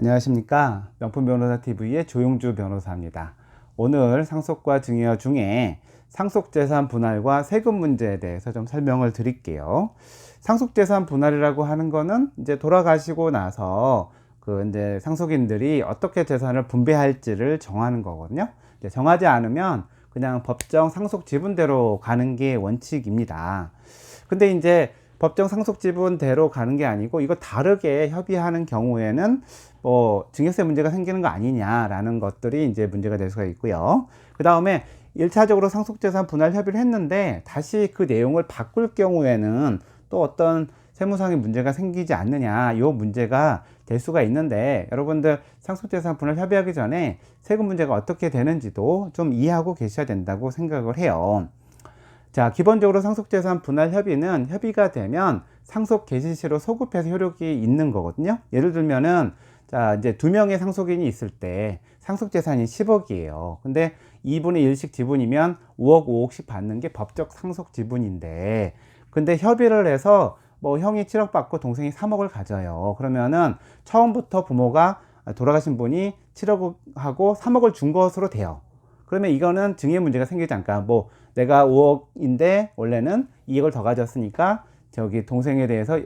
안녕하십니까. 명품 변호사 TV의 조용주 변호사입니다. 오늘 상속과 증여 중에 상속재산 분할과 세금 문제에 대해서 좀 설명을 드릴게요. 상속재산 분할이라고 하는 거는 이제 돌아가시고 나서 그 이제 상속인들이 어떻게 재산을 분배할지를 정하는 거거든요. 정하지 않으면 그냥 법정 상속 지분대로 가는 게 원칙입니다. 근데 이제 법정 상속 지분대로 가는 게 아니고 이거 다르게 협의하는 경우에는 뭐 증여세 문제가 생기는 거 아니냐라는 것들이 이제 문제가 될 수가 있고요. 그 다음에 일차적으로 상속재산 분할 협의를 했는데 다시 그 내용을 바꿀 경우에는 또 어떤 세무상의 문제가 생기지 않느냐 요 문제가 될 수가 있는데 여러분들 상속재산 분할 협의하기 전에 세금 문제가 어떻게 되는지도 좀 이해하고 계셔야 된다고 생각을 해요. 자, 기본적으로 상속재산 분할 협의는 협의가 되면 상속 개시 시로 소급해서 효력이 있는 거거든요. 예를 들면은 자, 이제 두 명의 상속인이 있을 때 상속재산이 10억이에요. 근데 2분의 1씩 지분이면 5억, 5억씩 받는 게 법적 상속 지분인데, 근데 협의를 해서 뭐 형이 7억 받고 동생이 3억을 가져요. 그러면은 처음부터 부모가 돌아가신 분이 7억하고 3억을 준 것으로 돼요. 그러면 이거는 증여 문제가 생기지 않을까. 뭐 내가 5억인데 원래는 2억을 더 가졌으니까 저기 동생에 대해서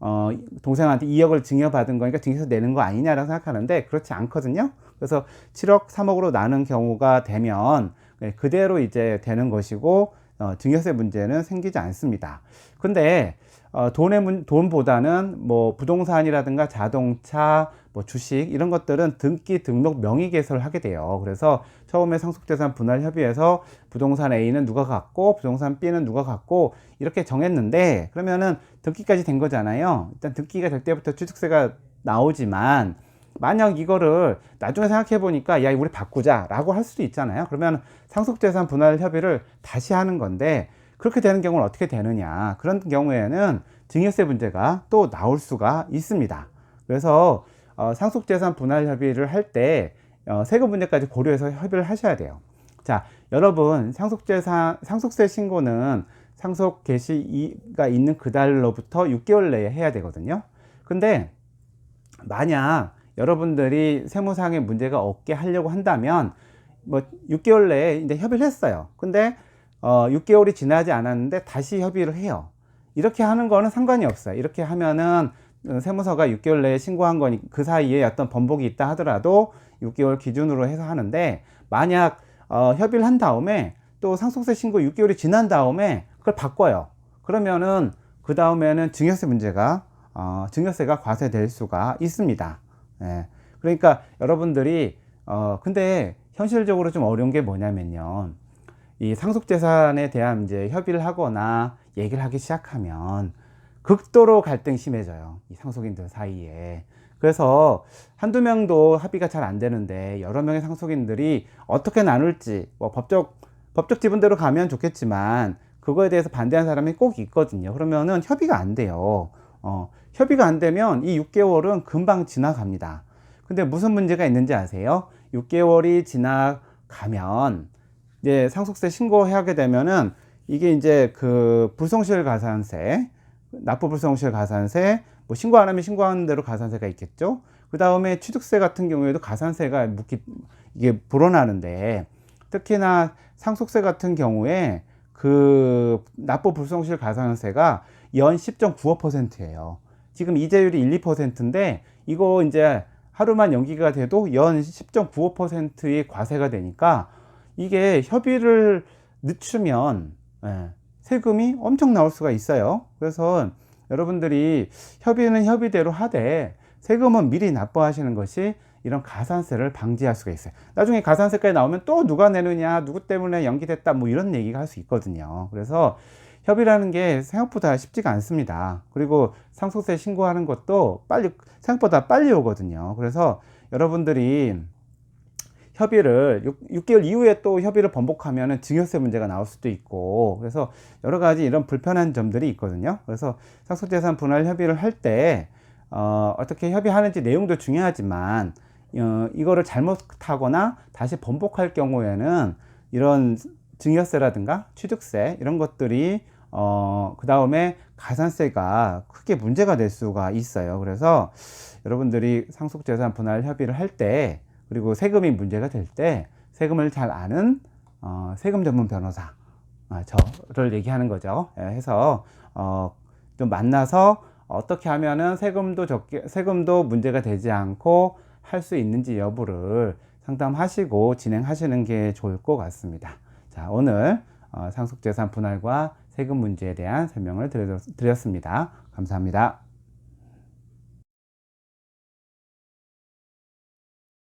어, 동생한테 2억을 증여받은 거니까 증여세 내는 거 아니냐라고 생각하는데 그렇지 않거든요. 그래서 7억, 3억으로 나눈 경우가 되면 네, 그대로 이제 되는 것이고 어, 증여세 문제는 생기지 않습니다. 근데 어, 돈의 문, 돈보다는 뭐 부동산이라든가 자동차, 뭐 주식 이런 것들은 등기 등록 명의 개설을 하게 돼요. 그래서 처음에 상속재산 분할 협의에서 부동산 A는 누가 갖고 부동산 B는 누가 갖고 이렇게 정했는데 그러면은 등기까지 된 거잖아요. 일단 등기가 될 때부터 취득세가 나오지만 만약 이거를 나중에 생각해 보니까 야 우리 바꾸자라고 할 수도 있잖아요. 그러면 상속재산 분할 협의를 다시 하는 건데 그렇게 되는 경우는 어떻게 되느냐 그런 경우에는 증여세 문제가 또 나올 수가 있습니다. 그래서 어, 상속재산 분할 협의를 할 때 어, 세금 문제까지 고려해서 협의를 하셔야 돼요. 자, 여러분 상속재산 상속세 신고는 상속 개시가 있는 그 달로부터 6개월 내에 해야 되거든요. 근데 만약 여러분들이 세무상의 문제가 없게 하려고 한다면 뭐 6개월 내에 이제 협의를 했어요. 근데 어 6개월이 지나지 않았는데 다시 협의를 해요. 이렇게 하는 거는 상관이 없어요. 이렇게 하면은 어, 세무서가 6개월 내에 신고한 거니 그 사이에 어떤 번복이 있다 하더라도 6개월 기준으로 해서 하는데 만약 어, 협의를 한 다음에 또 상속세 신고 6개월이 지난 다음에 그걸 바꿔요. 그러면은 그 다음에는 증여세 문제가 어, 증여세가 과세될 수가 있습니다. 예. 그러니까 여러분들이 어 근데 현실적으로 좀 어려운 게 뭐냐면요. 이 상속재산에 대한 이제 협의를 하거나 얘기를 하기 시작하면 극도로 갈등이 심해져요. 이 상속인들 사이에. 그래서 한두 명도 합의가 잘 안 되는데 여러 명의 상속인들이 어떻게 나눌지 뭐 법적 법적 지분대로 가면 좋겠지만 그거에 대해서 반대하는 사람이 꼭 있거든요. 그러면은 협의가 안 돼요. 어, 협의가 안 되면 이 6개월은 금방 지나갑니다. 근데 무슨 문제가 있는지 아세요? 6개월이 지나가면 이제 상속세 신고하게 되면은 이게 이제 그 불성실 가산세, 납부 불성실 가산세, 뭐 신고 안 하면 신고하는 대로 가산세가 있겠죠. 그 다음에 취득세 같은 경우에도 가산세가 묵기 이게 불어나는데 특히나 상속세 같은 경우에 그 납부 불성실 가산세가 연 10.95%예요. 지금 이자율이 1, 2%인데 이거 이제 하루만 연기가 돼도 연 10.95%의 과세가 되니까 이게 협의를 늦추면 예, 세금이 엄청 나올 수가 있어요. 그래서 여러분들이 협의는 협의대로 하되 세금은 미리 납부하시는 것이 이런 가산세를 방지할 수가 있어요. 나중에 가산세까지 나오면 또 누가 내느냐, 누구 때문에 연기됐다, 뭐 이런 얘기가 할 수 있거든요. 그래서 협의라는 게 생각보다 쉽지가 않습니다. 그리고 상속세 신고하는 것도 빨리, 생각보다 빨리 오거든요. 그래서 여러분들이 협의를 6, 개월 이후에 또 협의를 번복하면 증여세 문제가 나올 수도 있고 그래서 여러 가지 이런 불편한 점들이 있거든요. 그래서 상속재산 분할 협의를 할 때 어, 어떻게 협의하는지 내용도 중요하지만 어, 이거를 잘못하거나 다시 번복할 경우에는 이런 증여세라든가 취득세 이런 것들이 어, 그 다음에 가산세가 크게 문제가 될 수가 있어요. 그래서 여러분들이 상속재산 분할 협의를 할때 그리고 세금이 문제가 될 때 세금을 잘 아는 어, 세금 전문 변호사 아, 저를 얘기하는 거죠. 예, 해서 어, 좀 만나서 어떻게 하면은 세금도 적게 세금도 문제가 되지 않고 할 수 있는지 여부를 상담하시고 진행하시는 게 좋을 것 같습니다. 자, 오늘 어, 상속재산 분할과 세금 문제에 대한 설명을 드렸, 드렸습니다. 감사합니다.